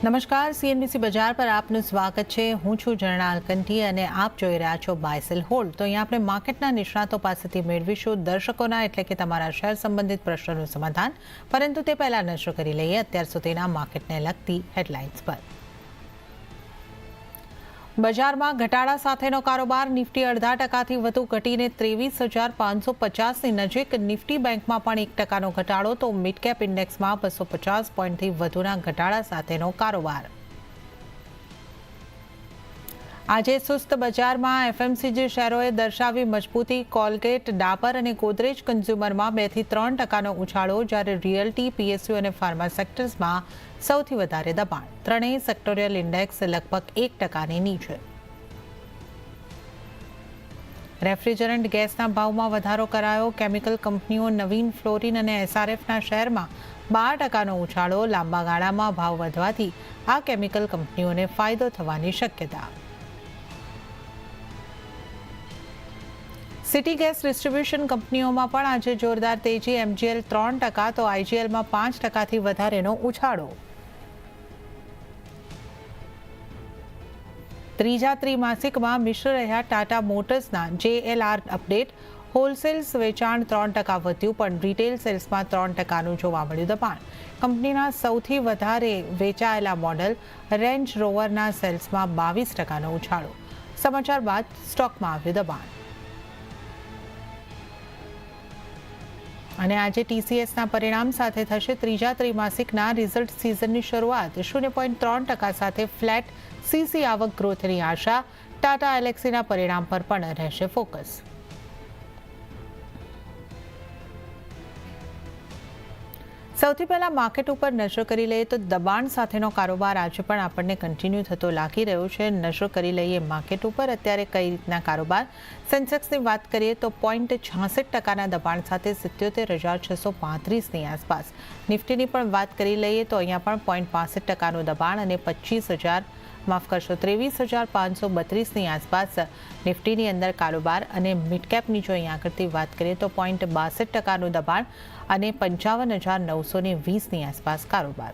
નમસ્કાર સીએનબીસી બજાર પર આપનું સ્વાગત છે. હું છું જર્ણાલ કંઠી અને આપ જોઈ રહ્યા છો બાયસેલ હોલ્ડ તો અહીંયા આપણે માર્કેટના નિષ્ણાતો પાસેથી મેળવીશું દર્શકોના, એટલે કે તમારા શેર સંબંધિત પ્રશ્નોનું સમાધાન. પરંતુ તે પહેલાં નશો કરી લઈએ, અત્યાર સુધીના માર્કેટને લગતી હેડલાઇન્સ પર. બજારમાં ઘટાડા સાથેનો કારોબાર નિફ્ટી અડધા ટકાથી વધુ ઘટીને ત્રેવીસ હજાર પાંચસો પચાસની નજીક નિફ્ટી બેંકમાં પણ એક ટકાનો ઘટાડો તો મિડકેપ ઇન્ડેક્સમાં બસો પચાસ પોઈન્ટથી વધુના ઘટાડા સાથેનો કારોબાર. આજે સુસ્ત બજારમાં એફએમસીજી શેરોએ દર્શાવી મજબૂતી કોલગેટ, ડાબર અને ગોદરેજ કન્ઝ્યુમરમાં બેથી ત્રણ ટકાનો ઉછાળો જ્યારે રિયલ્ટી, પીએસયુ અને ફાર્મા સેક્ટર્સમાં સૌથી વધારે દબાણ. ત્રણેય સેક્ટોરિયલ ઇન્ડેક્સ લગભગ એક ટકાની નીચે રેફ્રિજરન્ટ ગેસના ભાવમાં વધારો કરાયો. કેમિકલ કંપનીઓ નવીન ફ્લોરિન અને એસઆરએફના શેરમાં બાર ટકાનો ઉછાળો. લાંબા ગાળામાં ભાવ વધવાથી આ કેમિકલ કંપનીઓને ફાયદો થવાની શક્યતા. સિટી ગેસ ડિસ્ટ્રીબ્યુશન કંપનીઓમાં પણ આજે જોરદાર તેજી. એમજીએલ ત્રણ ટકા, તો આઈજીએલમાં પાંચ ટકાથી વધારેનો ઉછાળો. ત્રીજા ત્રિમાસિકમાં મિશ્ર રહ્યા ટાટા મોટર્સના જેએલઆર અપડેટ. હોલસેલ્સ વેચાણ ત્રણ ટકા વધ્યું, પણ રિટેલ સેલ્સમાં ત્રણ ટકાનું જોવા મળ્યું દબાણ. કંપનીના સૌથી વધારે વેચાયેલા મોડલ રેન્જ રોવરના સેલ્સમાં બાવીસ ટકાનો ઉછાળો. સમાચાર બાદ સ્ટોકમાં આવ્યું દબાણ. અને આજે ટીસીએસના પરિણામ સાથે થશે ત્રીજા ત્રિમાસિકના રિઝલ્ટ સિઝનની શરૂઆત. શૂન્ય પોઈન્ટ ત્રણ ટકા સાથે ફ્લેટ સીસી આવક ગ્રોથની આશા. ટાટા એલેક્સીના પરિણામ પર પણ રહેશે ફોકસ સૌથી પહેલાં માર્કેટ ઉપર નજર કરી લઈએ તો દબાણ સાથેનો કારોબાર આજે પણ આપણને કન્ટિન્યુ થતો લાગી રહ્યો છે. નજર કરી લઈએ માર્કેટ ઉપર. અત્યારે કઈ રીતના કારોબાર? સેન્સેક્સની વાત કરીએ તો પોઈન્ટ છાસઠ ટકાના દબાણ સાથે સિત્યોતેર હજાર છસો પાંત્રીસની આસપાસ. નિફ્ટીની પણ વાત કરી લઈએ તો અહીંયા પણ પોઈન્ટ પાસઠ ટકાનું દબાણ અને પચીસ હજાર માફ કરશો, ત્રેવીસ હજાર પાંચસો બત્રીસની આસપાસ નિફ્ટીની અંદર કારોબાર અને મિડકેપની જો અહીંયા આગળથી વાત કરીએ તો પોઈન્ટ બાસઠ ટકાનું દબાણ અને પંચાવન હજાર નવસો ને વીસની આસપાસ કારોબાર.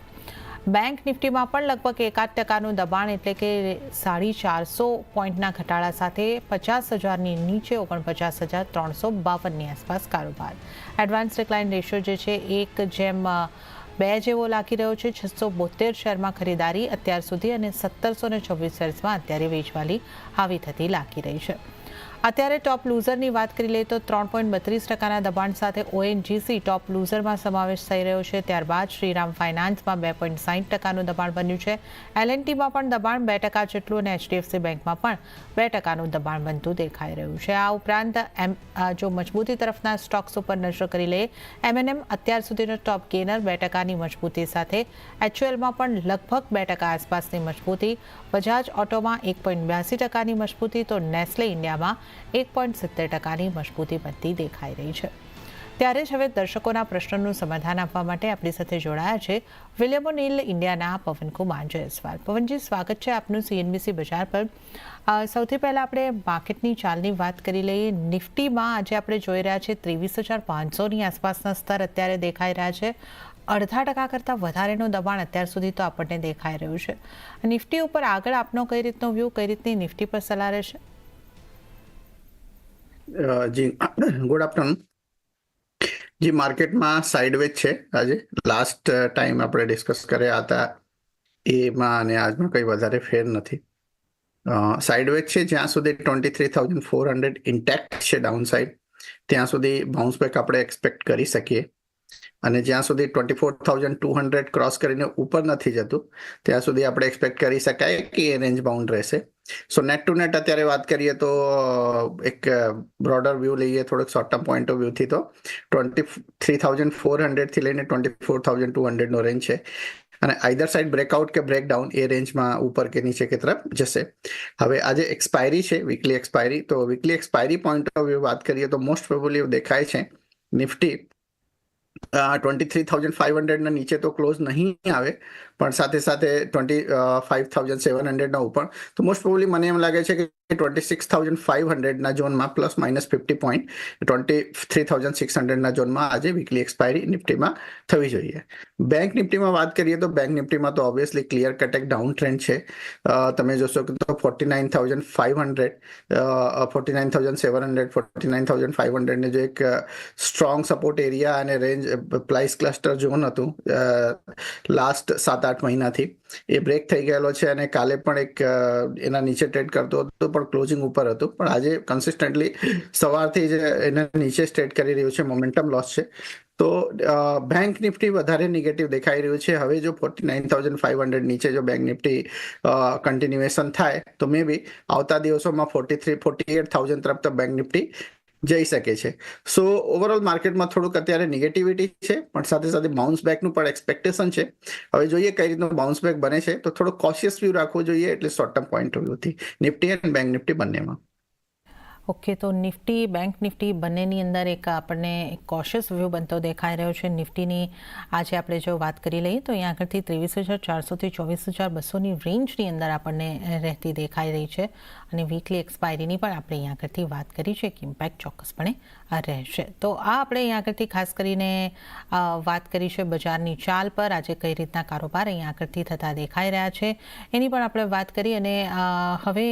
બેંક નિફ્ટીમાં પણ લગભગ એકાદ ટકાનું દબાણ એટલે કે સાડી ચારસો પોઈન્ટના ઘટાડા સાથે પચાસ હજારની નીચે ઓગણપચાસ હજાર ત્રણસો બાવનની આસપાસ કારોબાર. એડવાન્સ ડિક્લાઇન રેશિયો જે છે, એક જેમ બે જેવો લાગી રહ્યો છે. છસો બોતેર શેરમાં ખરીદારી અત્યાર સુધી અને સત્તરસો ને છવ્વીસ શેર્સમાં અત્યારે વેચવાલી આવી થતી લાગી રહી છે. અત્યારે ટોપ લૂઝરની વાત કરી લઈએ તો ત્રણ પોઈન્ટ બત્રીસ ટકાના દબાણ સાથે ઓએનજીસી ટોપ લૂઝરમાં સમાવેશ થઈ રહ્યો છે. ત્યારબાદ શ્રીરામ ફાઇનાન્સમાં બે પોઈન્ટ સાહીઠ ટકાનું દબાણ બન્યું છે. એલએનટીમાં પણ દબાણ બે ટકા જેટલું અને એચડીએફસી બેંકમાં પણ બે ટકાનું દબાણ બનતું દેખાઈ રહ્યું છે. આ ઉપરાંત એમ જો મજબૂતી તરફના સ્ટોક્સ ઉપર નજર કરી લઈએ એમએનએમ અત્યાર સુધીનો ટોપ ગેનર બે ટકાની મજબૂતી સાથે, એચયુએલમાં પણ લગભગ બે ટકા આસપાસની મજબૂતી, બજાજ ઓટોમાં એક પોઈન્ટ બ્યાસી ટકાની મજબૂતી તો નેસ્લે ઇન્ડિયામાં એક પોઈન્ટ સિત્તેર ટકાની મજબૂતી બનતી દેખાઈ રહી છે. ત્યારે જ હવે દર્શકોના પ્રશ્નોનું સમાધાન આપવા માટે આપણી સાથે જોડાયા છે વિલિયમો નીલ ઇન્ડિયાના પવનકુમાર જયસ્વાલ. પવનજી, સ્વાગત છે આપનું સીએનબીસી બજાર પર. સૌથી પહેલાં આપણે માર્કેટની ચાલની વાત કરી લઈએ. નિફ્ટીમાં આજે આપણે જોઈ રહ્યા છીએ ત્રેવીસ હજાર પાંચસોની આસપાસના સ્તર અત્યારે દેખાઈ રહ્યા છે. અડધા ટકા કરતાં વધારેનું દબાણ અત્યાર સુધી તો આપણને દેખાઈ રહ્યું છે. નિફ્ટી ઉપર આગળ આપનો કઈ રીતનો વ્યૂ, કઈ રીતની નિફ્ટી પર સલાહ રહેશે? જી ગુડ આફ્ટરનૂન જી, માર્કેટમાં સાઇડવેજ છે આજે. લાસ્ટ ટાઈમ આપણે ડિસ્કસ કર્યા હતા એમાં અને આજમાં કંઈ વધારે ફેર નથી. સાઇડવેજ છે, જ્યાં સુધી twenty three thousand four hundred intact છે ડાઉન સાઇડ ત્યાં સુધી બાઉન્સ બેક આપણે એક્સપેક્ટ કરી શકીએ. અને જ્યાં સુધી twenty four thousand two hundred cross કરીને ઉપર નથી જતું, ત્યાં સુધી આપણે એક્સપેક્ટ કરી શકાય કે એ રેન્જ બાઉન્ડ રહેશે. સો નેટ ટુ નેટ અત્યારે વાત કરીએ તો એક બ્રોડર વ્યૂ લઈએ, થોડોક શોર્ટ ટર્મ પોઈન્ટ ઓફ વ્યૂથી તો ટ્વેન્ટી થ્રી થાઉઝન્ડ ફોર હંડ્રેડથી લઈને ટ્વેન્ટી ફોર થાઉઝન્ડ ટુ હંડ્રેડનો રેન્જ છે. અને આઈધર સાઈડ બ્રેકઆઉટ કે બ્રેકડાઉન એ રેન્જમાં ઉપર કે નીચે કે તરફ જશે. હવે આજે એક્સપાયરી છે વીકલી એક્સપાયરી તો weekly expiry point of view વાત કરીએ તો મોસ્ટ પ્રોબેબલી દેખાય છે Nifty twenty three thousand five હંડ્રેડના નીચે તો ક્લોઝ નહીં આવે. પણ સાથે સાથે ટ્વેન્ટી ફાઇવ થાઉઝન્ડ સેવન હંડ્રેડના ઉપર. તો મોસ્ટ પ્રોબ્લી મને એમ લાગે છે કે ટ્વેન્ટી સિક્સ થાઉઝન્ડ ફાઇવ હંડ્રેડના ઝોનમાં plus minus fifty point twenty three thousand six હંડ્રેડના ઝોનમાં આજે વીકલી એક્સપાયરી નિફ્ટીમાં થવી જોઈએ. બેંક નિફ્ટીમાં વાત કરીએ તો બેંક નિફ્ટીમાં તો ઓબ્વિયસલી ક્લિયર કટ એક ડાઉન ટ્રેન્ડ છે. તમે જોશો કે તો forty nine thousand five hundred forty nine thousand seven hundred forty nine thousand five હંડ્રેડને જો એક સ્ટ્રોંગ સપોર્ટ એરિયા અને રેન્જ પ્રાઇસ ક્લસ્ટર ઝોન હતું લાસ્ટ સાત આઠ મહિનાથી. એ બ્રેક થઈ ગયેલો છે અને કાલે પણ એક એના નીચે ટ્રેડ કરતો હતો પણ ક્લોઝિંગ ઉપર હતું. પણ આજે કન્સિસ્ટન્ટલી સવારથી જ એના નીચે સ્ટ્રેડ કરી રહ્યું છે મોમેન્ટમ લોસ છે. તો બેંક નિફ્ટી વધારે નેગેટિવ દેખાઈ રહ્યું છે. હવે જો forty nine thousand five hundred નીચે જો બેંક નિફ્ટી કન્ટિન્યુએશન થાય, તો મે બી આવતા દિવસોમાં forty three forty eight thousand તરફ તો બેંક નિફ્ટી જઈ શકે છે. સો ઓવરઓલ માર્કેટમાં થોડુંક અત્યારે નેગેટિવિટી છે, પણ સાથે સાથે બાઉન્સ બેકનું પણ એક્સપેક્ટેશન છે. હવે જોઈએ કઈ રીતનું બાઉન્સ બેક બને છે, તો થોડો કોશિયસ વ્યૂ રાખવો જોઈએ, એટલે શોર્ટ ટર્મ પોઈન્ટ ઓફ વ્યૂથી નિફ્ટી અને બેંક નિફ્ટી બંનેમાં. ઓકે તો નિફ્ટી બેંક નિફ્ટી બંનેની અંદર એક આપણને કોશિયસ વ્યૂ બનતો દેખાઈ રહ્યો છે. નિફ્ટીની આજે આપણે જો વાત કરી લઈએ, તો અહીંયા આગળથી ત્રેવીસ હજાર ચારસોથી ચોવીસ હજાર બસોની રેન્જની અંદર આપણને રહેતી દેખાઈ રહી છે. અને વીકલી એક્સપાયરીની પણ આપણે અહીંયા આગળથી વાત કરી છે કે ઇમ્પેક્ટ ચોક્કસપણે રહેશે. તો આ આપણે અહીંયા આગળથી ખાસ કરીને વાત કરી છે બજારની ચાલ પર. આજે કઈ રીતના કારોબાર અહીંયા આગળથી થતા દેખાઈ રહ્યા છે એની પણ આપણે વાત કરી અને હવે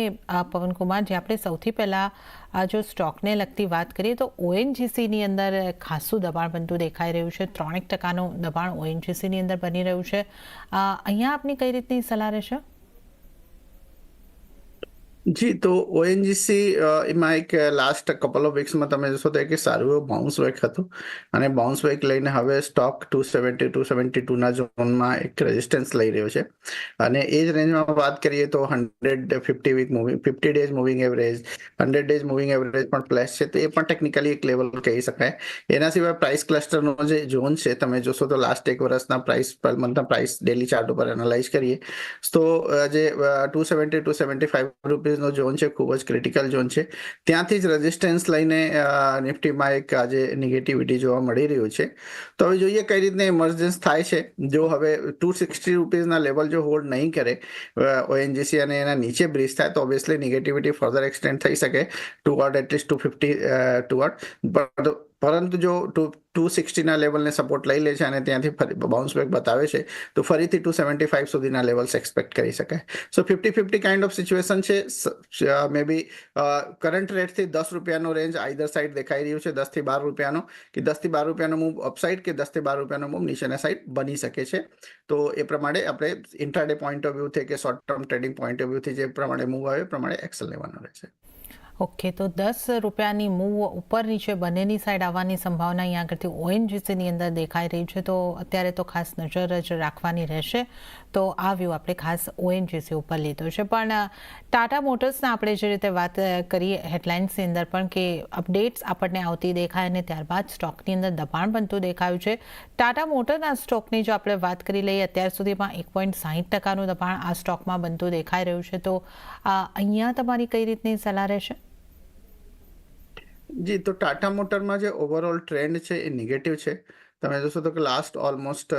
પવનકુમાર, જે આપણે સૌથી પહેલાં આ જો સ્ટોકને લગતી વાત કરીએ તો ઓએનજીસીની અંદર ખાસું દબાણ બનતું દેખાઈ રહ્યું છે. ત્રણેક ટકાનું દબાણ ઓએનજીસીની અંદર બની રહ્યું છે. અહીંયા આપની કઈ રીતની સલાહ રહેશે? જી, તો ઓએનજીસી એમાં એક લાસ્ટ કપલ ઓફ વીક્સમાં તમે જોશો તો એક સારું એવું બાઉન્સ બેક હતું. અને બાઉન્સ બેક લઈને હવે stock two seventy two seventy ટુના ઝોનમાં એક રેઝિસ્ટન્સ લઈ રહ્યો છે. અને એ જ રેન્જમાં વાત કરીએ તો hundred fifty week moving fifty days moving average hundred days moving average પણ પ્લસ છે. તો એ પણ ટેકનિકલી એક લેવલ કહી શકાય. એના સિવાય પ્રાઇસ ક્લસ્ટરનો જે ઝોન છે, તમે જોશો તો લાસ્ટ એક વર્ષના પ્રાઇસ પર મંથના પ્રાઇસ ડેલી ચાર્ટ ઉપર એનાલાઇઝ કરીએ. તો જે two seventy two seventy five રૂપીઝનો zone છે, ખૂબ જ ક્રિટિકલ ઝોન છે. ત્યાંથી જ રેઝિસ્ટન્સ લઈને નિફ્ટીમાં એક આજે નેગેટિવિટી જોવા મળી રહ્યું છે. તો હવે જોઈએ કઈ રીતના ઇમર્જન્સ થાય છે. જો હવે ટુ સિક્સટી રૂપીઝના લેવલ જો હોલ્ડ નહીં કરે ઓએનજીસી અને એના નીચે બ્રિજ થાય, તો ઓબ્વિયસલી નેગેટિવિટી ફર્ધર એક્સટેન્ડ થઈ શકે. Toward at least two fifty toward પરંતુ જો ટુ ટુ સિક્સટીના લેવલને સપોર્ટ લઈ લે છે અને ત્યાંથી ફરી બાઉન્સ બેક બતાવે છે, તો ફરીથી ટુ સેવન્ટી ફાઈવ સુધીના લેવલ્સ એક્સપેક્ટ કરી શકાય. So fifty fifty kind of situation છે. મે બી કરંટ રેટથી દસ રૂપિયાનો રેન્જ આઈધર સાઈડ દેખાઈ રહ્યું છે, દસથી બાર રૂપિયાનો, કે દસથી બાર રૂપિયાનો મૂવ અપસાઇડ કે દસથી બાર રૂપિયાનો મૂવ નીચેના સાઈડ બની શકે છે. તો એ પ્રમાણે આપણે ઇન્ટ્રાડે પોઈન્ટ ઓફ વ્યૂથી કે short term trading point of વ્યૂથી જે પ્રમાણે મૂવ આવે એ પ્રમાણે એક્સેલ લેવાનો રહેશે. ઓકે, તો દસ રૂપિયાની મૂવ ઉપર નીચે બંનેની સાઈડ આવવાની સંભાવના અહીંયા આગળથી ઓએનજીસીની અંદર દેખાઈ રહી છે, તો અત્યારે તો ખાસ નજર જ રાખવાની રહેશે. તો આ વ્યૂ આપણે ખાસ ઓએનજીસી ઉપર લીધો છે. પણ ટાટા મોટર્સના આપણે જે રીતે વાત કરી હેડલાઇન્સની અંદર પણ કે અપડેટ્સ આપણને આવતી દેખાય અને ત્યારબાદ સ્ટોકની અંદર દબાણ બનતું દેખાયું છે. ટાટા મોટરના સ્ટોકની જો આપણે વાત કરી લઈએ, અત્યાર સુધીમાં એક પોઈન્ટ સાહીઠ ટકાનું દબાણ આ સ્ટોકમાં બનતું દેખાઈ રહ્યું છે. તો અહીંયા તમારી કઈ રીતની સલાહ રહેશે? જી, તો ટાટા મોટરમાં જે ઓવરઓલ ટ્રેન્ડ છે એ નેગેટિવ છે. તમે જોશો તો કે લાસ્ટ ઓલમોસ્ટ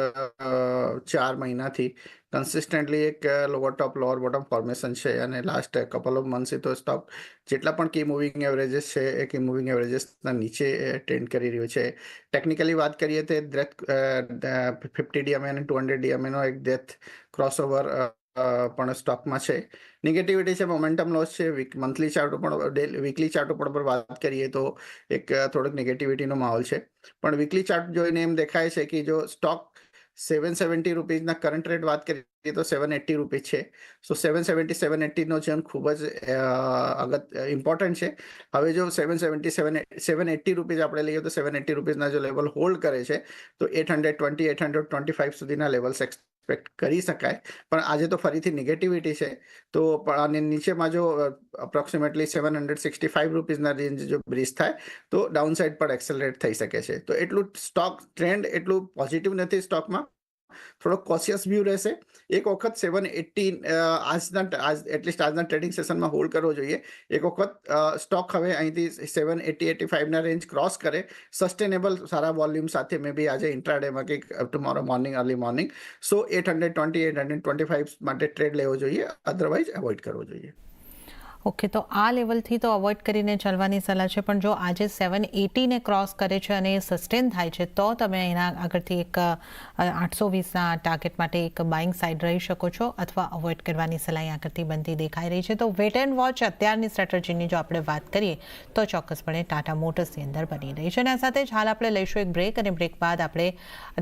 ચાર મહિનાથી કન્સિસ્ટન્ટલી એક lower top lower bottom formation છે અને લાસ્ટ કપલ ઓફ મંથથી તો સ્ટોક જેટલા પણ કી મૂવિંગ એવરેજીસ છે એ કી મૂવિંગ એવરેજીસના નીચે ટ્રેન્ડ કરી રહ્યું છે. ટેકનિકલી વાત કરીએ તો ડેથ ફિફ્ટી ડીએમએ અને ટુ હંડ્રેડ ડીએમએનો એક ડેથ ક્રોસઓવર પણ સ્ટોકમાં છે. નેગેટિવિટી છે મોમેન્ટમ લોસ છે. વીક મંથલી ચાર્ટ ઉપર વીકલી ચાર્ટ ઉપર પર વાત કરીએ તો એક થોડોક નેગેટિવિટીનો માહોલ છે. પણ વીકલી ચાર્ટ જોઈને એમ દેખાય છે કે જો સ્ટોક સેવન સેવન્ટી રૂપીઝના કરંટ રેટ વાત કરીએ તો સેવન એટ્ટી રૂપીઝ છે. સો સેવન સેવન્ટી સેવન એટ્ટીનો જેમ ખૂબ જ અગત ઇમ્પોર્ટન્ટ છે. હવે જો seven seventy seven seven eighty rupees આપણે લઈએ તો સેવન એટ્ટી રૂપીઝના જો લેવલ હોલ્ડ કરે છે, તો eight hundred twenty eight hundred twenty five સુધીના લેવલ્સ એક્સપેક્ટ કરી શકાય. પણ આજે તો ફરીથી નેગેટિવિટી છે. તો આની નીચેમાં જો approximately seven hundred sixty five રૂપીઝના range જો બ્રિજ થાય, તો ડાઉન સાઇડ પર એક્સેલરેટ થઈ શકે છે. તો એટલું સ્ટોક ટ્રેન્ડ એટલું પોઝિટિવ નથી સ્ટોકમાં થોડો કોશિયસ વ્યૂ રહેશે. એક વખત સેવન એટી આજના, આજ એટલીસ્ટ આજના ટ્રેડિંગ સેશનમાં હોલ્ડ કરવો જોઈએ. એક વખત સ્ટોક હવે અહીંથી સેવન એટી એટી ફાઇવના રેન્જ ક્રોસ કરે. સસ્ટેનેબલ સારા વોલ્યુમ સાથે મે બી આજે ઇન્ટ્રાડેમાં કે tomorrow morning early morning so eight hundred twenty eight hundred twenty five માટે ટ્રેડ લેવો જોઈએ. અધરવાઇઝ અવોઇડ કરવો જોઈએ. ઓકે, તો આ લેવલથી તો અવોઇડ કરીને ચાલવાની સલાહ છે, પણ જો આજે સેવન એટીને ક્રોસ કરે છે અને એ સસ્ટેન થાય છે, તો તમે એના આગળથી એક આઠસો વીસના ટાર્ગેટ માટે એક બાઇંગ સાઇડ રહી શકો છો અથવા અવોઇડ કરવાની સલાહ આગળથી બનતી દેખાઈ રહી છે. તો વેટ એન્ડ વોચ અત્યારની સ્ટ્રેટેજીની જો આપણે વાત કરીએ, તો ચોક્કસપણે ટાટા મોટર્સની અંદર બની રહી છે. અને આ સાથે જ હાલ આપણે લઈશું એક બ્રેક અને બ્રેક બાદ આપણે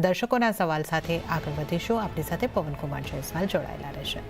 દર્શકોના સવાલ સાથે આગળ વધીશું. આપણી સાથે પવનકુમાર જયસ્વાલ જોડાયેલા રહેશે.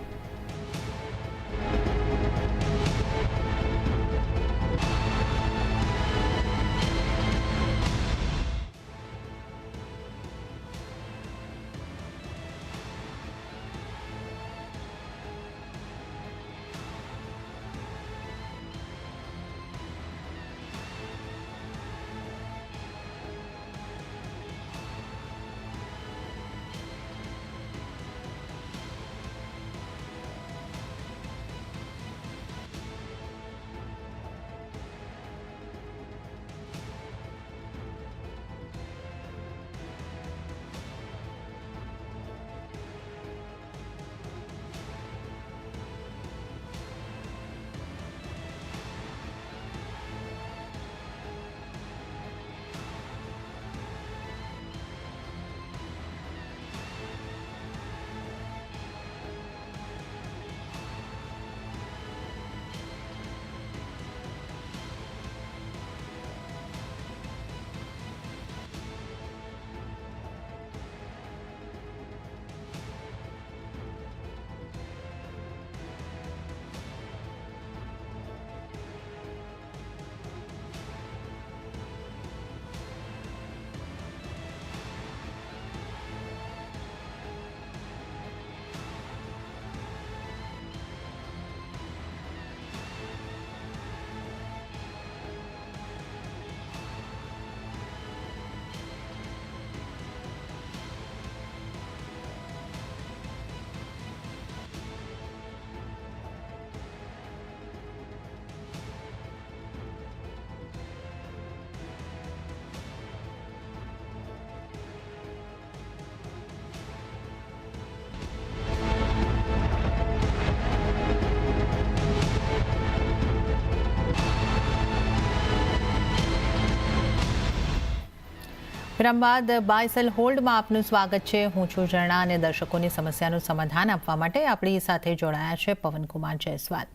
વિરામ બાદ બાય સેલ હોલ્ડમાં આપનું સ્વાગત છે. હું છું ઝરણા અને દર્શકોની સમસ્યાનું સમાધાન આપવા માટે આપણી સાથે જોડાયા છે પવનકુમાર જયસ્વાલ.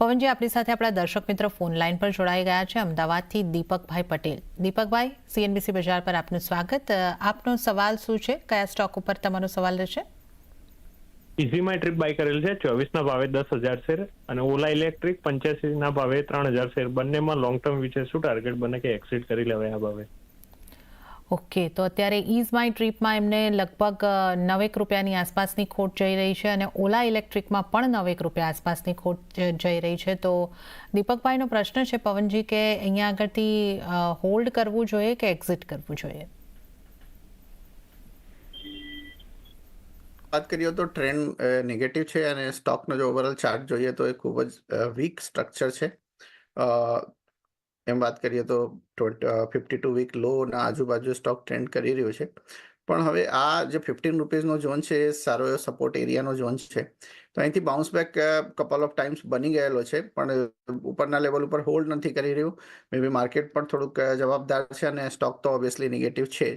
પવનજી, આપણી સાથે આપણા દર્શક મિત્ર ફોન લાઈન પર જોડાઈ ગયા છે. અમદાવાદથી દીપકભાઈ પટેલ. દીપકભાઈ સીએનબીસી બજાર પર આપનું સ્વાગત. આપનો સવાલ શું છે? કયા સ્ટોક ઉપર તમારો સવાલ રહેશે? ઇઝીમાય ટ્રીપ બાય કરેલ છે. ચોવીસ ના ભાવે દસ હજાર શેર અને ઓલા ઇલેક્ટ્રિક પંચ્યાસી ના ભાવે ત્રણ હજાર શેર. બંનેમાં લોંગ ટર્મ વિશે શું ટાર્ગેટ બને કે એક્સિટ કરી લેવાય આ ભાવે? ઓકે, તો અત્યારે ઇઝ માય ટ્રીપમાં એમને લગભગ નવેક રૂપિયાની આસપાસની ખોટ જઈ રહી છે અને ઓલા ઇલેક્ટ્રિકમાં પણ નવેક રૂપિયા આસપાસની ખોટ જઈ રહી છે. તો દીપકભાઈનો પ્રશ્ન છે, પવનજી, કે અહીંયા આગળથી હોલ્ડ કરવું જોઈએ કે એક્ઝિટ કરવું જોઈએ? વાત કરીએ તો ટ્રેન્ડ નેગેટિવ છે અને સ્ટોકનો જો ઓવરઓલ ચાર્ટ જોઈએ તો એ ખૂબ જ વીક સ્ટ્રક્ચર છે. એમ વાત કરીએ તો ફિફ્ટી ટુ વીક લો ના આજુબાજુ સ્ટોક ટ્રેન્ડ કરી રહ્યો છે. પણ હવે આ જે ફિફ્ટીન રૂપીઝનો ઝોન છે એ સારો એવો સપોર્ટ એરિયાનો ઝોન છે. તો અહીંથી bounce back couple of times બની ગયેલો છે, પણ ઉપરના લેવલ ઉપર હોલ્ડ નથી કરી રહ્યું. મે બી માર્કેટ પણ થોડુંક જવાબદાર છે અને સ્ટોક તો ઓબ્વિયસલી નેગેટિવ છે.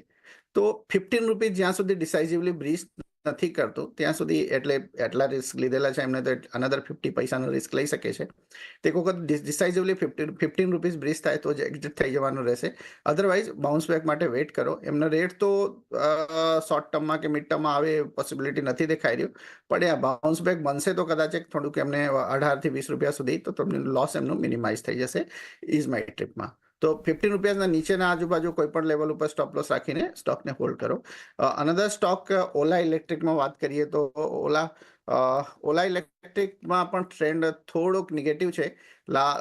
તો ફિફ્ટીન રૂપીઝ જ્યાં સુધી ડિસાઇઝિવલી બ્રીચ નથી કરતું. ત્યાં સુધી એટલે એટલા રિસ્ક લીધેલા છે. એમને તો અનધર ફિફ્ટી પૈસાનો રિસ્ક લઈ શકે છે. તે વખત decisively fifteen fifteen rupees breach થાય તો જ એક્ઝિટ થઈ જવાનું રહેશે. અધરવાઇઝ બાઉન્સ બેક માટે વેઇટ કરો. એમનો રેટ તો શોર્ટ ટર્મમાં કે મિડ ટર્મમાં આવે પોસિબિલિટી નથી દેખાઈ રહ્યું. પણ આ બાઉન્સ બેક બનશે તો કદાચ થોડુંક એમને અઢારથી વીસ રૂપિયા સુધી તો તમને લોસ એમનું મિનિમાઇઝ થઈ જશે. ઇઝ માય ટ્રીપમાં તો ફિફ્ટીન રૂપિયાના નીચેના આજુબાજુ કોઈ પણ લેવલ ઉપર સ્ટોપ લોસ રાખીને સ્ટોકને હોલ્ડ કરો. અનધર સ્ટોક ઓલા ઇલેક્ટ્રિકમાં વાત કરીએ તો ઓલા ઓલા ઇલેક્ટ્રિકમાં પણ ટ્રેન્ડ થોડોક નેગેટિવ છે. લા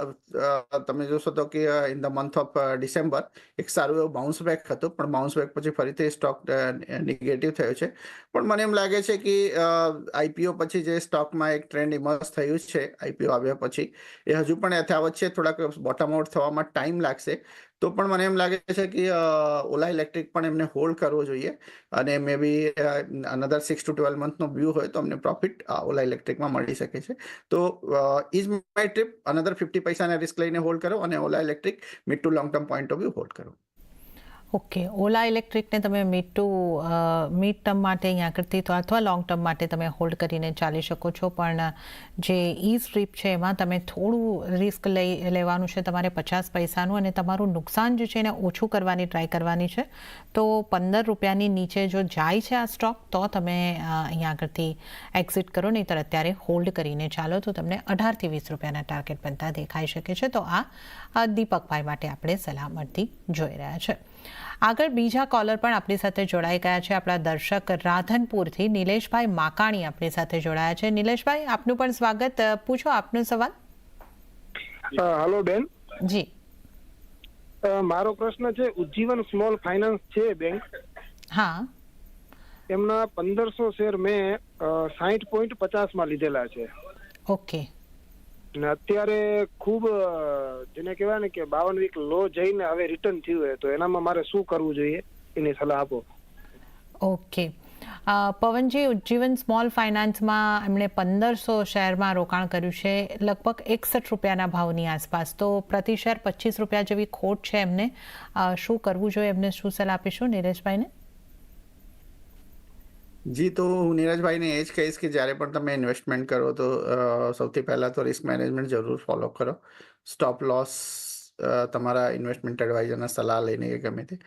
તમે જોશો તો કે in the month of December એક સારું એવું બાઉન્સ બેક હતું, પણ બાઉન્સ બેક પછી ફરીથી સ્ટોક નેગેટિવ થયો છે. પણ મને એમ લાગે છે કે આઈપીઓ પછી જે સ્ટોકમાં એક ટ્રેન્ડ ઇમર્જ થયું છે આઈપીઓ આવ્યા પછી, એ હજુ પણ યથાવત છે. થોડાક બોટમ આઉટ થવામાં ટાઈમ લાગશે. તો પણ મને એમ લાગે છે કે ઓલા ઇલેક્ટ્રિક પણ એમને હોલ્ડ કરવો જોઈએ અને maybe another six to twelve મંથનો view હોય તો અમને પ્રોફિટ ઓલા ઇલેક્ટ્રિકમાં મળી શકે છે. તો is my trip another fifty પૈસાના રિસ્ક લઈને હોલ્ડ કરો અને Ola Electric mid to long term point of view hold કરો. ઓકે, ઓલા ઇલેક્ટ્રિકને તમે મિડ ટુ મિડ ટર્મ માટે અહીંયા કરતી તો અથવા લોંગ ટર્મ માટે તમે હોલ્ડ કરીને ચાલી શકો છો. પણ, જે ઈ સ્ટ્રીપ છે એમાં તમે થોડું રિસ્ક લઈ, લેવાનું છે તમારે પચાસ પૈસાનું અને તમારું નુકસાન જે છે એને ઓછું કરવાની ટ્રાય કરવાની છે. તો પંદર રૂપિયાની નીચે જો જાય છે આ સ્ટોક તો તમે અહીંયા આગળથી એક્ઝિટ કરો, નહીંતર અત્યારે હોલ્ડ કરીને ચાલો તો તમને અઢારથી વીસ રૂપિયાના ટાર્ગેટ બનતા દેખાઈ શકે છે. તો આ દીપકભાઈ માટે આપણે સલાહ જોઈ રહ્યા છે. આગળ બીજા કોલર પણ આપણી સાથે જોડાઈ ગયા છે. આપણા દર્શક રાધનપુરથી નિલેશભાઈ માકાણી આપણી સાથે જોડાયા છે. નિલેશભાઈ આપનું પણ સ્વાગત. પૂછો આપનો સવાલ. હેલો બેન. જી. મારો પ્રશ્ન છે ઉજ્જીવન સ્મોલ ફાઇનાન્સ છે બેંક. હા. એમના પંદરસો શેર મેં સાહીઠ પોઈન્ટ પચાસમાં લીધેલા છે. ઓકે. અત્યારે ખૂબ જેને કહેવાય ને કે બાવન વીક લો જઈને હવે રિટર્ન થયું હોય તો એનામાં મારે શું કરવું જોઈએ? એની સલાહ આપો. ઓકે. પવનજી ઉજ્જીવન સ્મોલ ફાઇનાન્સમાં એમણે પંદરસો શેરમાં રોકાણ કર્યું છે. લગભગ એકસઠ રૂપિયાના ભાવની આસપાસ. તો પ્રતિ શેર પચીસ રૂપિયા જેવી ખોટ છે એમને. શું કરવું જોઈએ? એમને શું સલાહ આપીશું? નિલેશભાઈને? જી, તો હું નીરજભાઈને એ જ કહીશ કે જ્યારે પણ તમે ઇન્વેસ્ટમેન્ટ કરો, તો સૌથી પહેલાં તો રિસ્ક મેનેજમેન્ટ જરૂર ફોલો કરો. સ્ટોપ લોસ તમારા ઇન્વેસ્ટમેન્ટ એડવાઇઝરના સલાહ લઈને કે ગમે તે.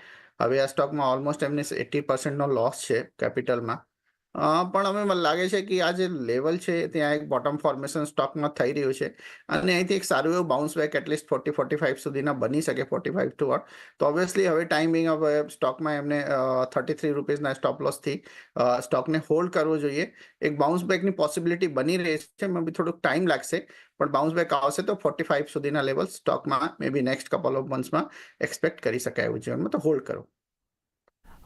હવે આ સ્ટોકમાં ઓલમોસ્ટ એમને એટી પર્સન્ટનો લોસ છે કેપિટલમાં અ, પણ અમે મને લાગે છે કે આ જે લેવલ છે ત્યાં એક બોટમ ફોર્મેશન સ્ટોકમાં થઈ રહ્યું છે. અને અહીંથી એક સારું એવું bounce back at least forty forty five સુધીના બની શકે ફોર્ટી ફાઇવ ટુ વન તો ઓબ્વિયસલી હવે ટાઈમિંગ હવે સ્ટોકમાં એમને થર્ટી થ્રી રૂપીઝના સ્ટોપ લોસથી સ્ટોકને હોલ્ડ કરવો જોઈએ. એક બાઉન્સ બેકની પોસિબિલિટી બની રહી છે એમાં બી થોડુંક ટાઈમ લાગશે. પણ બાઉન્સ બેક આવશે તો ફોર્ટી ફાઈવ સુધીના લેવલ સ્ટોકમાં maybe next couple of મંથ્સમાં એક્સપેક્ટ કરી શકાય એવું જીવનમાં. તો હોલ્ડ કરો.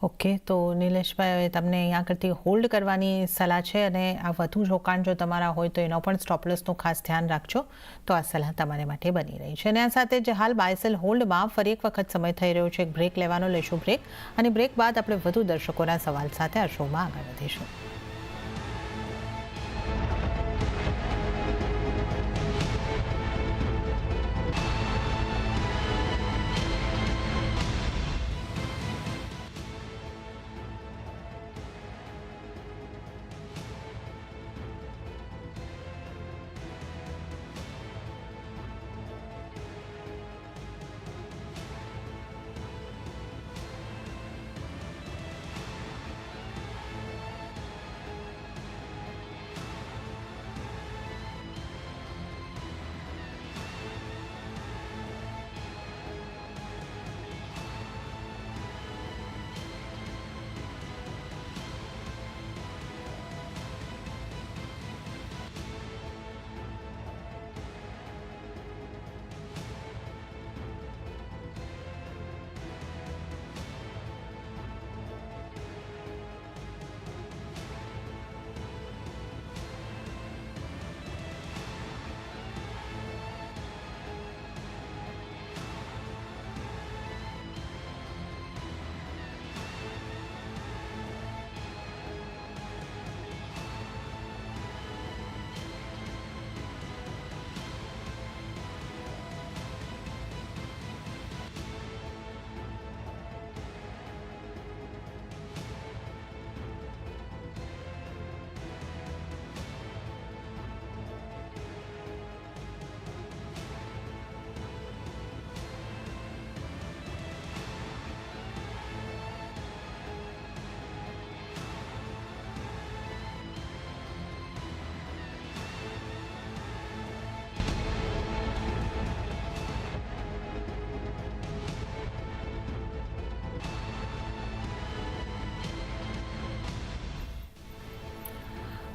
ઓકે, તો નિલેશભાઈ, તમને અહીંયા કરતી હોલ્ડ કરવાની સલાહ છે અને આ વધુ રોકાણ જો તમારા હોય તો એનો પણ સ્ટોપલસનું ખાસ ધ્યાન રાખજો. તો આ સલાહ તમારે માટે બની રહી છે. અને આ સાથે જ હાલ બાયસેલ હોલ્ડમાં ફરી એક વખત સમય થઈ રહ્યો છે. એક બ્રેક લેવાનો, લેશું બ્રેક અને બ્રેક બાદ આપણે વધુ દર્શકોના સવાલ સાથે આ શોમાં આગળ વધીશું.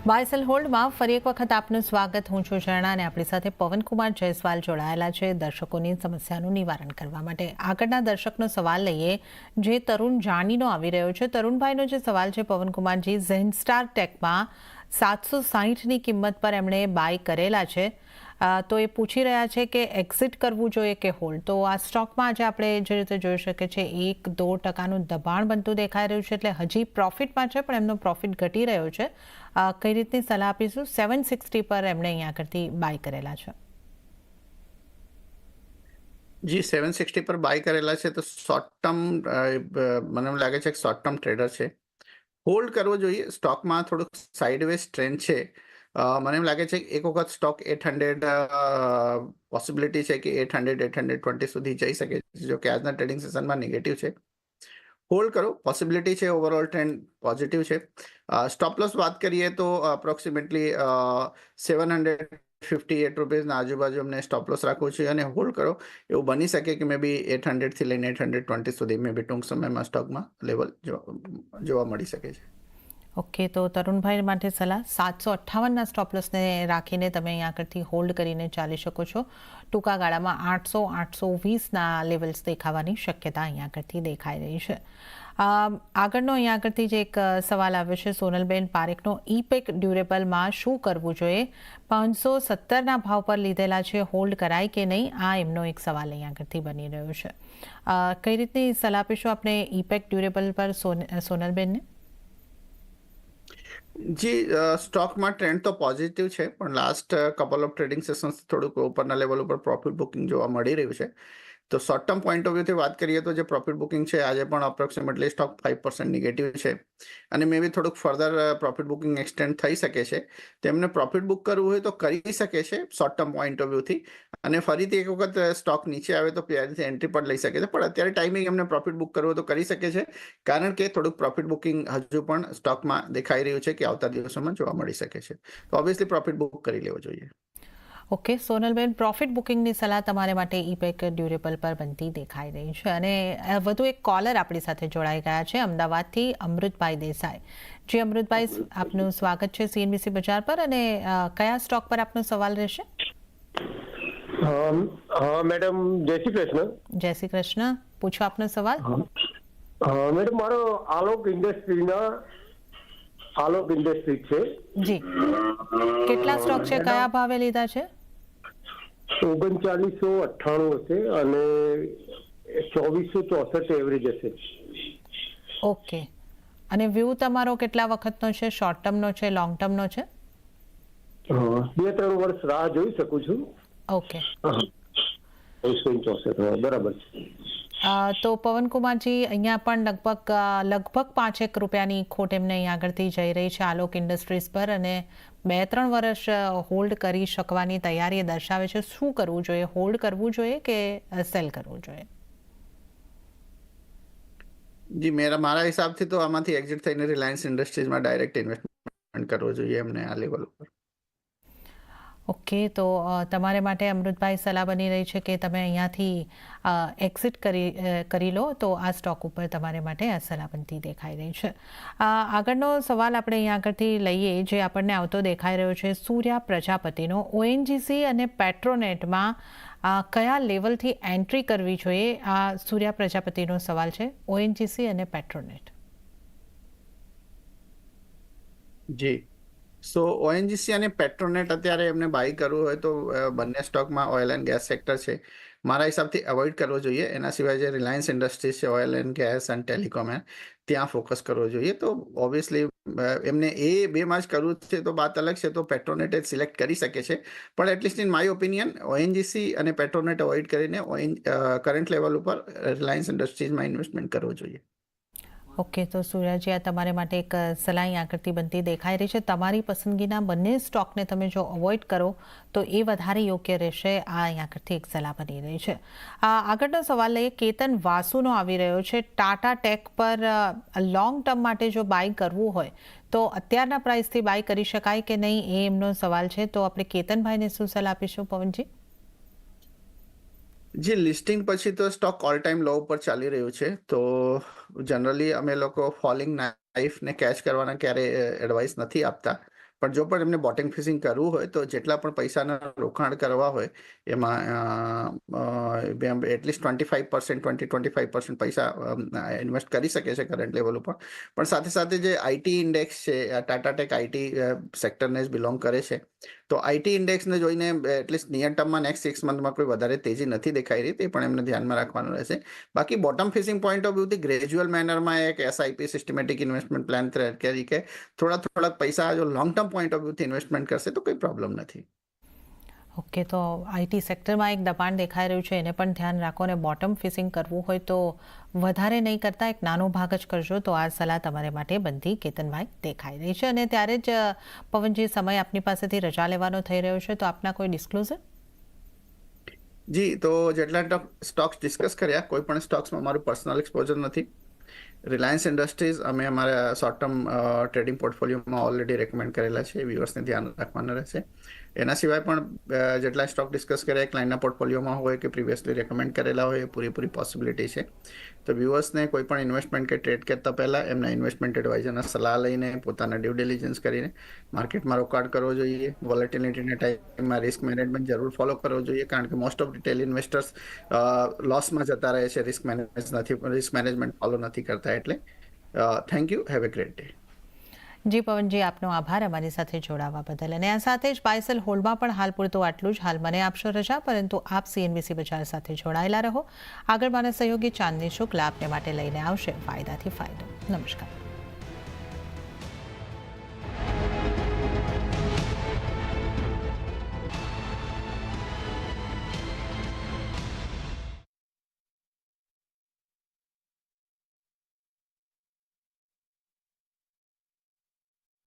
બાયસેલ હોલ્ડમાં ફરી એક વખત આપનું સ્વાગત. હું છું શરણા અને આપણી સાથે પવનકુમાર જયસ્વાલ જોડાયેલા છે દર્શકોની સમસ્યાનું નિવારણ કરવા માટે. આગળના દર્શકનો સવાલ લઈએ. જે તરુણ જાનીનો આવી રહ્યો છે. તરુણભાઈનો જે સવાલ છે પવનકુમારજી ઝેનસ્ટાર ટેકમાં સાતસો સાહીઠની કિંમત પર એમણે બાય કરેલા છે. તો એ પૂછી રહ્યા છે કે એક્ઝિટ કરવું જોઈએ કે હોલ્ડ તો આ સ્ટોકમાં આજે આપણે જે રીતે જોઈ શકીએ છીએ, એક દોઢ ટકાનું દબાણ બનતું દેખાઈ રહ્યું છે, એટલે હજી પ્રોફિટમાં છે, પણ એમનો પ્રોફિટ ઘટી રહ્યો છે. કઈ રીતની સલાહ આપીશું? સેવન સિક્સટી પર એમણે અહીંયા કરતી બાય કરેલા છે. જી સેવન સિક્સટી પર બાય કરેલા છે, તો શોર્ટ ટર્મ મને એમ લાગે છે કે શોર્ટ ટર્મ ટ્રેડર છે. હોલ્ડ કરવો જોઈએ સ્ટોકમાં થોડુંક સાઇડવેઝ ટ્રેન્ડ છે. મને એમ લાગે છે કે એક વખત સ્ટોક એટ હંડ્રેડ પોસિબિલિટી છે કે eight hundred eight hundred twenty સુધી જઈ શકે છે, જો કે આજના ટ્રેડિંગ સેશનમાં નેગેટિવ છે. હોલ્ડ કરો પોસિબિલિટી છે ઓવરઓલ ટ્રેન્ડ પોઝિટિવ છે. સ્ટોપ લોસ વાત કરીએ તો approximately seven hundred fifty eight રૂપીઝના આજુબાજુ અમને સ્ટોપ લોસ રાખવું છે અને હોલ્ડ કરો. એવું બની શકે કે મે બી એટ હંડ્રેડથી લઈને એટ હંડ્રેડ ટ્વેન્ટી સુધી મે બી ટૂંક સમયમાં સ્ટોકમાં લેવલ જોવા મળી શકે છે. ઓકે તો તરુણભાઈ માટે સલાહ, સાતસો અઠ્ઠાવનના સ્ટોપલોસને રાખીને તમે અહીંયા આગળથી હોલ્ડ કરીને ચાલી શકો છો. ટૂંકા ગાળામાં આઠસો આઠસો વીસના લેવલ્સ દેખાવાની શક્યતા અહીંયા આગળથી દેખાઈ રહી છે. આગળનો અહીંયા આગળથી જે એક સવાલ આવ્યો છે, સોનલબેન પારેખનો ઈપેક ડ્યુરેબલમાં શું કરવું જોઈએ? પાંચસો સત્તરના ભાવ પર લીધેલા છે હોલ્ડ કરાય કે નહીં? આ એમનો એક સવાલ અહીંયા આગળથી બની રહ્યો છે. કઈ રીતની સલાહ આપીશું આપણે ઈપેક ડ્યુરેબલ પર, સોન, સોનલબેનને? જી સ્ટોકમાં ટ્રેન્ડ તો પોઝિટિવ છે, પણ last couple of trading sessions થોડુંક ઉપરના લેવલ ઉપર પ્રોફિટ બુકિંગ જોવા મળી રહ્યું છે. તો શોર્ટ ટર્મ પોઈન્ટ ઓફ વ્યૂથી વાત કરીએ તો જે પ્રોફિટ બુકિંગ છે, આજે પણ approximately stock five percent negative છે. અને મે બી થોડુંક ફર્ધર પ્રોફિટ બુકિંગ એક્સટેન્ડ થઈ શકે છે. તેમને પ્રોફિટ બુક કરવું હોય તો કરી શકે છે શોર્ટ ટર્મ પોઈન્ટ ઓફ વ્યૂથી અને ફરીથી એક વખત સ્ટોક નીચે આવે તો પ્યારથી એન્ટ્રી પણ લઈ શકે છે. પણ અત્યારે ટાઈમિંગ એમને પ્રોફિટ બુક કરવો તો કરી શકે છે. કારણ કે થોડુંક પ્રોફિટ બુકિંગ હજુ પણ સ્ટોકમાં દેખાઈ રહ્યું છે કે આવતા દિવસોમાં જોવા મળી શકે છે. તો ઓબ્વિયસલી પ્રોફિટ બુક કરી લેવો જોઈએ. ઓકે સોનલબેન પ્રોફિટ બુકિંગની સલાહ તમારે માટે ઈપેક ડ્યુરેબલ પર બનતી દેખાઈ રહી છે. અને વધુ એક કોલર આપણી સાથે જોડાઈ ગયા છે. અમદાવાદથી અમૃતભાઈ દેસાઈ. જી અમૃતભાઈ આપનું સ્વાગત છે સીએનબીસી બજાર પર. અને કયા સ્ટોક પર આપનો સવાલ રહેશે? હા મેડમ જય શ્રી કૃષ્ણ. જય શ્રી કૃષ્ણ. પૂછો આપનો સવાલ. મેડમ મારો આલોક ઇન્ડસ્ટ્રીના આલોક ઇન્ડસ્ટ્રી છે. જી. કેટલા સ્ટોક છે? કયા ભાવે લીધા છે? ઓગણચાલીસો અઠ્ઠાણું હશે અને ચોવીસો ચોસઠ એવરેજ હશે. ઓકે. અને વ્યૂ તમારો કેટલા વખતનો છે? શોર્ટ ટર્મનો છે? લોંગ ટર્મનો છે? બે ત્રણ વર્ષ રાહ જોઈ શકું છું. ઓકે. બરાબર છે. તો પવનકુમારજી અહીંયા પણ લગભગ લગભગ પાંચેક રૂપિયાની ખોટ એમને અહીંયા આગળથી જઈ રહી છે આલોક ઇન્ડસ્ટ્રીઝ પર અને બે ત્રણ વર્ષ હોલ્ડ કરી શકવાની તૈયારી દર્શાવે છે. શું કરવું જોઈએ? હોલ્ડ કરવું જોઈએ કે સેલ કરવું જોઈએ? જી મેરા મારા હિસાબથી તો આમાંથી એક્ઝિટ થઈને રિલાયન્સ ઇન્ડસ્ટ્રીઝમાં ડાયરેક્ટ ઇન્વેસ્ટમેન્ટ કરવો જોઈએ એમને આ લેવલ ઉપર. ઓકે, તો તમારે માટે અમૃતભાઈ સલાહ બની રહી છે કે તમે અહીંયાથી એક્ઝિટ કરી કરી લો, તો આ સ્ટોક ઉપર તમારે માટે આ સલાહ બનતી દેખાઈ રહી છે. આગળનો સવાલ આપણે અહીંયા આગળથી લઈએ, જે આપણને આવતો દેખાઈ રહ્યો છે. સૂર્યા પ્રજાપતિનો ઓએનજીસી અને પેટ્રોનેટમાં કયા લેવલથી એન્ટ્રી કરવી જોઈએ? આ સૂર્યા પ્રજાપતિનો સવાલ છે. ઓએનજીસી અને પેટ્રોનેટ જી. સો ઓએનજીસી અને પેટ્રોનેટ અત્યારે એમને બાય કરવું હોય તો બંને સ્ટોકમાં ઓઇલ એન્ડ ગેસ સેક્ટર છે. મારા હિસાબથી અવોઇડ કરવો જોઈએ. એના સિવાય જે રિલાયન્સ ઇન્ડસ્ટ્રીઝ છે oil and gas and telecom ત્યાં ફોકસ કરવો જોઈએ. તો ઓબ્વિયસલી એમને એ બેમાં જ કરવું છે તો વાત અલગ છે. તો પેટ્રોનેટ જ સિલેક્ટ કરી શકે છે. પણ at least in my opinion ONGC અને પેટ્રોનેટ અવોઇડ કરીને કરંટ લેવલ ઉપર રિલાયન્સ ઇન્ડસ્ટ્રીઝમાં ઇન્વેસ્ટમેન્ટ કરવું જોઈએ. ઓકે, તો સૂર્યાજી આ તમારે માટે એક સલાહી આગળથી બનતી દેખાઈ રહી છે. તમારી પસંદગીના બંને સ્ટોકને તમે જો અવોઇડ કરો, તો એ વધારે યોગ્ય રહેશે. આ આગળથી એક સલાહ બની રહી છે. આગળનો સવાલ લઈએ કેતન વાસુનો આવી રહ્યો છે. ટાટા ટેક પર લોંગ ટર્મ માટે જો બાય કરવું હોય, તો અત્યારના પ્રાઇસથી બાય કરી શકાય કે નહીં, એ એમનો સવાલ છે. તો આપણે કેતનભાઈને શું સલાહ આપીશું, પવનજી? જે લિસ્ટિંગ પછી તો સ્ટોક ઓલ ટાઈમ લો ઉપર ચાલી રહ્યું છે. તો જનરલી અમે લોકો ફોલિંગ નાઇફને કેચ કરવાના ક્યારે એડવાઇસ નથી આપતા. પણ જો પણ એમને બોટિંગ ફિશિંગ કરવું હોય તો જેટલા પણ પૈસાના રોકાણ કરવા હોય, એમાં at least twenty five percent twenty twenty five percent પૈસા ઇન્વેસ્ટ કરી શકે છે કરંટ લેવલ ઉપર. પણ સાથે સાથે જે આઈટી ઇન્ડેક્સ છે ટાટા ટેક આઈટી સેક્ટરને જ બિલોંગ કરે છે. તો આઈટી ઇન્ડેક્સને જોઈને એટલીસ્ટ નિયર ટર્મમાં નેક્સ્ટ સિક્સ મંથમાં કોઈ વધારે તેજી નથી દેખાઈ રહી, તે પણ એમને ધ્યાનમાં રાખવાનું રહેશે. બાકી બોટમ ફિશિંગ પોઈન્ટ ઓફ વ્યૂથી ગ્રેજ્યુઅલ મેનરમાં એક એસઆઈપી સિસ્ટમેટિક ઇન્વેસ્ટમેન્ટ પ્લાન તરીકે થોડા થોડાક પૈસા જો લોંગ ટર્મ પોઈન્ટ ઓફ વ્યૂથી ઇન્વેસ્ટમેન્ટ કરશે તો કોઈ પ્રોબ્લેમ નથી. ઓકે, તો આઈટી સેક્ટરમાં એક દબાણ દેખાઈ રહ્યું છે, એને પણ ધ્યાન રાખો અને બોટમ ફિશિંગ કરવું હોય તો વધારે નહીં કરતા, એક નાનો ભાગ જ કરજો. તો આ સલાહ તમારે માટે બનતી કેતનભાઈ દેખાઈ રહી છે. અને ત્યારે જ, પવનજી, સમય આપની પાસેથી રજા લેવાનો થઈ રહ્યો છે, તો આપના કોઈ ડિસ્ક્લોઝર જી, તો જેટલા સ્ટોક્સ ડિસ્કસ કર્યા, કોઈ પણ સ્ટોક્સમાં મારું પર્સનલ એક્સપોઝર નથી. રિલાયન્સ ઇન્ડસ્ટ્રીઝ અમે અમારા શોર્ટ ટર્મ ટ્રેડિંગ પોર્ટફોલિયોમાં ઓલરેડી રેકમેન્ડ કરેલા છે વ્યુઅર્સને ધ્યાન રાખવાના રહેશે. એના સિવાય પણ જેટલા સ્ટોક ડિસ્કસ કર્યા ક્લાયન્ટના પોર્ટફોલિયોમાં હોય કે પ્રિવિયસલી રેકમેન્ડ કરેલા હોય, એ પૂરેપૂરી પોસિબિલિટી છે. તો વ્યુઅર્સને કોઈ પણ ઇન્વેસ્ટમેન્ટ કે ટ્રેડ કરતા પહેલાં એમના ઇન્વેસ્ટમેન્ટ એડવાઇઝરના સલાહ લઈને પોતાના ડ્યુ ડિલિજન્સ કરીને માર્કેટમાં રોકાણ કરવો જોઈએ. વોલેટિલિટીના ટાઈમમાં રિસ્ક મેનેજમેન્ટ જરૂર ફોલો કરવો જોઈએ, કારણ કે મોસ્ટ ઓફ રિટેલ ઇન્વેસ્ટર્સ લોસમાં જતા રહે છે રિસ્ક મેનેજ નથી રિસ્ક મેનેજમેન્ટ ફોલો નથી કરતા. એટલે thank you have a great day જી પવનજી, આપનો આભાર અમારી સાથે જોડાવા બદલ. અને આ સાથે જ પાયસલ હોલ્ડમાં પણ હાલ પૂરતું આટલું જ. હાલ મને આપશો રજા, પરંતુ આપ સીએનબીસી બજાર સાથે જોડાયેલા રહો. આગળ મારા સહયોગી ચાંદની શુક્લા આપને માટે લઈને આવશે. ફાયદાથી ફાયદો. નમસ્કાર.